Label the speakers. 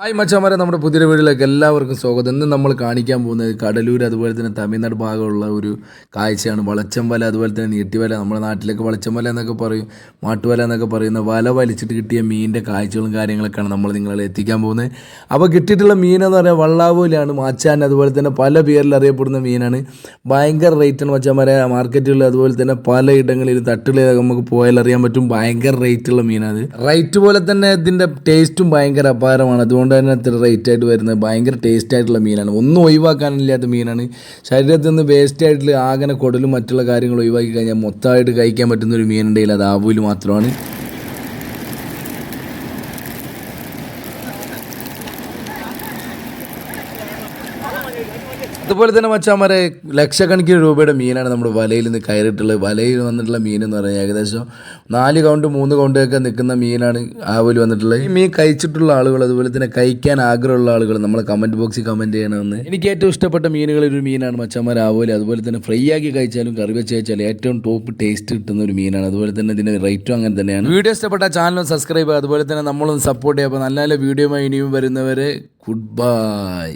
Speaker 1: Hi മച്ചാമാരെ നമ്മുടെ പുതിയ വീട്ടിലേക്ക് എല്ലാവർക്കും സ്വാഗതം. ഇന്ന് നമ്മൾ കാണിക്കാൻ പോകുന്നത് കടലൂർ അതുപോലെ തന്നെ തമിഴ്നാട് ഭാഗമുള്ള ഒരു കാഴ്ചയാണ്. വളച്ചംവല അതുപോലെ തന്നെ നീട്ടിവല നമ്മുടെ നാട്ടിലേക്ക് വളച്ചംവല എന്നൊക്കെ പറയും മാട്ടുവല എന്നൊക്കെ പറയുന്ന വല വലിച്ചിട്ട് കിട്ടിയ മീനിന്റെ കാഴ്ചകളും കാര്യങ്ങളൊക്കെയാണ് നമ്മൾ നിങ്ങളെ എത്തിക്കാൻ പോകുന്നത്. അപ്പോൾ കിട്ടിയിട്ടുള്ള മീനെന്ന് പറഞ്ഞാൽ വള്ളാവൂലാണ് മാച്ചാൻ അതുപോലെ തന്നെ പല പേരിൽ അറിയപ്പെടുന്ന മീനാണ്. ഭയങ്കര റേറ്റാണ് മച്ചാമാരെ മാർക്കറ്റുകളിൽ അതുപോലെ തന്നെ പല പലയിടങ്ങളിലും തട്ടുകളിൽ നമുക്ക് പോയാൽ അറിയാൻ പറ്റും ഭയങ്കര റേറ്റുള്ള മീനാണ്. റേറ്റ് പോലെ തന്നെ ഇതിന്റെ ടേസ്റ്റും ഭയങ്കര അപാരമാണ്. അതുകൊണ്ട് തന്നെ അത്ര റേറ്റ് ആയിട്ട് വരുന്നത് ഭയങ്കര ടേസ്റ്റ് ആയിട്ടുള്ള മീനാണ്. ഒന്നും ഒഴിവാക്കാനില്ലാത്ത മീനാണ്. ശരീരത്തിൽ നിന്ന് വേസ്റ്റ് ആയിട്ടുള്ള ആകനെ കുടലും മറ്റുള്ള കാര്യങ്ങൾ ഒഴിവാക്കി കഴിഞ്ഞാൽ മൊത്തമായിട്ട് കഴിക്കാൻ പറ്റുന്ന ഒരു മീനുണ്ടെങ്കിൽ അത് ആവൂൽ മാത്രമാണ്. അതുപോലെ തന്നെ മച്ചാമാരെ ലക്ഷക്കണക്കിന് രൂപയുടെ മീനാണ് നമ്മുടെ വലയിൽ നിന്ന് കയറിയിട്ടുള്ളത് വലയിൽ വന്നിട്ടുള്ള മീൻ എന്ന് പറഞ്ഞാൽ ഏകദേശം നാല് കൗണ്ട് മൂന്ന് കൗണ്ടൊക്കെ നിൽക്കുന്ന മീനാണ് ആവൽ വന്നിട്ടുള്ളത് ഈ മീൻ കഴിച്ചിട്ടുള്ള ആളുകൾ അതുപോലെ തന്നെ കഴിക്കാൻ ആഗ്രഹമുള്ള ആളുകൾ നമ്മളെ കമന്റ് ബോക്സിൽ കമന്റ് ചെയ്യണമെന്ന്. എനിക്ക് ഏറ്റവും ഇഷ്ടപ്പെട്ട മീനുകളിൽ ഒരു മീനാണ് മച്ചാമാർ ആവോലി അതുപോലെ തന്നെ ഫ്രൈ ആക്കി കഴിച്ചാലും കറി വെച്ച് കഴിച്ചാലും ഏറ്റവും ടോപ്പ് ടേസ്റ്റ് കിട്ടുന്ന ഒരു മീനാണ്. അതുപോലെ തന്നെ ഇതിന്റെ റേറ്റും അങ്ങനെ തന്നെയാണ്. വീഡിയോ ഇഷ്ടപ്പെട്ട ചാനൽ സബ്സ്ക്രൈബ് ചെയ്യുക. അതുപോലെ തന്നെ നമ്മളൊന്ന് സപ്പോർട്ട് ചെയ്യുക. അപ്പോൾ നല്ല നല്ല വീഡിയോ ഇനിയും വരുന്നവരെ ഗുഡ് ബൈ